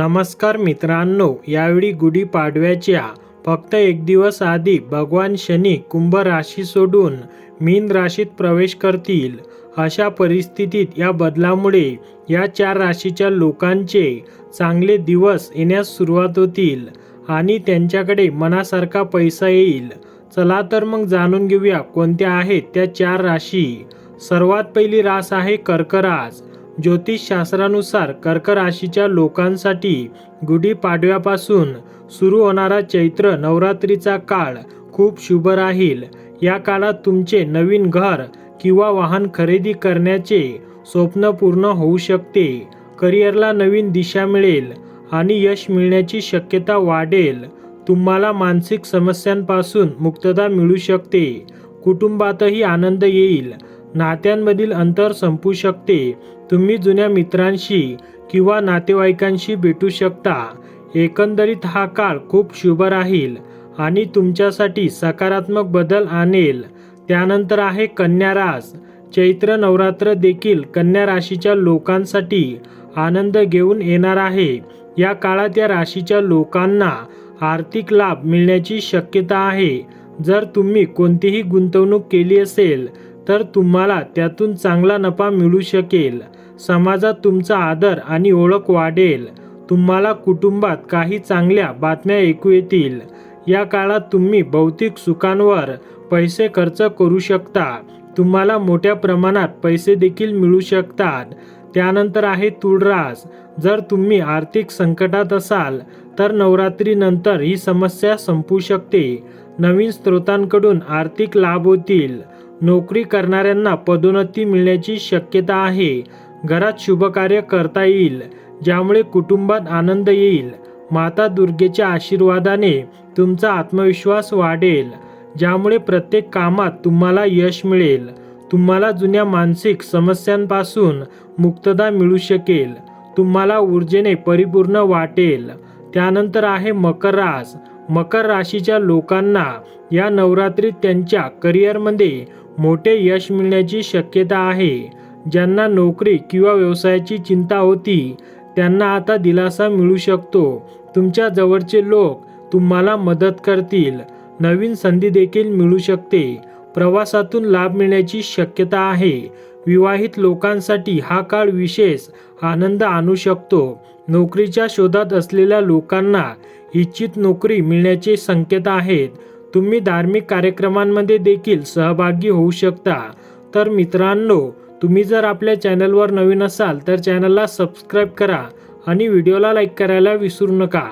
नमस्कार मित्रांनो यावेळी गुढीपाडव्याच्या फक्त एक दिवस आधी भगवान शनी कुंभ राशी सोडून मीन राशीत प्रवेश करतील. अशा परिस्थितीत या बदलामुळे या चार राशीच्या लोकांचे चांगले दिवस येण्यास सुरुवात होतील आणि त्यांच्याकडे मनासारखा पैसा येईल. चला तर मग जाणून घेऊया कोणत्या आहेत त्या चार राशी. सर्वात पहिली रास आहे कर्करास. ज्योतिषशास्त्रानुसार कर्क राशीच्या लोकांसाठी गुढीपाडव्यापासून सुरू होणारा चैत्र नवरात्रीचा काळ खूप शुभ राहील. या काळात तुमचे नवीन घर किंवा वाहन खरेदी करण्याचे स्वप्न पूर्ण होऊ शकते. करिअरला नवीन दिशा मिळेल आणि यश मिळण्याची शक्यता वाढेल. तुम्हाला मानसिक समस्यांपासून मुक्तता मिळू शकते. कुटुंबातही आनंद येईल. नात्यांमधील अंतर संपू शकते. तुम्ही जुन्या मित्रांशी किंवा नातेवाईकांशी भेटू शकता. एकंदरीत हा काळ खूप शुभ राहील आणि तुमच्यासाठी सकारात्मक बदल आणेल. त्यानंतर आहे कन्या रास. चैत्र नवरात्र देखील कन्या राशीच्या लोकांसाठी आनंद घेऊन येणार आहे. या काळात या राशीच्या लोकांना आर्थिक लाभ मिळण्याची शक्यता आहे. जर तुम्ही कोणतीही गुंतवणूक केली असेल तर तुम्हाला त्यातून चांगला नफा मिळू शकेल. समाजात तुमचा आदर आणि ओळख वाढेल. तुम्हाला कुटुंबात काही चांगल्या बातम्या ऐकू येतील. या काळात तुम्ही भौतिक सुखांवर पैसे खर्च करू शकता. तुम्हाला मोठ्या प्रमाणात पैसे देखील मिळू शकतात. त्यानंतर आहे तुळरास जर तुम्ही आर्थिक संकटात असाल तर नवरात्रीनंतर ही समस्या संपू शकते. नवीन स्रोतांकडून आर्थिक लाभ होतील. नोकरी करणाऱ्यांना पदोन्नती मिळण्याची शक्यता आहे. घरात शुभकार्य करता येईल ज्यामुळे कुटुंबात आनंद येईल. माता दुर्गेच्या आशीर्वादाने तुमचा आत्मविश्वास वाढेल ज्यामुळे प्रत्येक कामात तुम्हाला यश मिळेल. तुम्हाला जुन्या मानसिक समस्यांपासून मुक्तता मिळू शकेल. तुम्हाला ऊर्जेने परिपूर्ण वाटेल. त्यानंतर आहे मकर रास. मकर राशीच्या लोकांना या नवरात्रीत त्यांच्या करिअरमध्ये मोठे यश मिळण्याची शक्यता आहे. ज्यांना नोकरी किंवा व्यवसायाची चिंता होती त्यांना आता दिलासा मिळू शकतो. तुमच्या जवळचे लोक तुम्हाला मदत करतील. नवीन संधी देखील मिळू शकते. प्रवासातून लाभ मिळण्याची शक्यता आहे. विवाहित लोकांसाठी हा काळ विशेष आनंद आणू शकतो. नोकरीच्या शोधात असलेल्या लोकांना इच्छित नोकरी मिळण्याचे संकेत आहेत. तुम्ही धार्मिक कार्यक्रमांमध्ये देखील सहभागी होऊ शकता. तर मित्रांनो तुम्ही जर आपल्या चॅनलवर नवीन असाल तर चॅनलला सबस्क्राईब करा आणि व्हिडिओला लाईक करायला विसरू नका.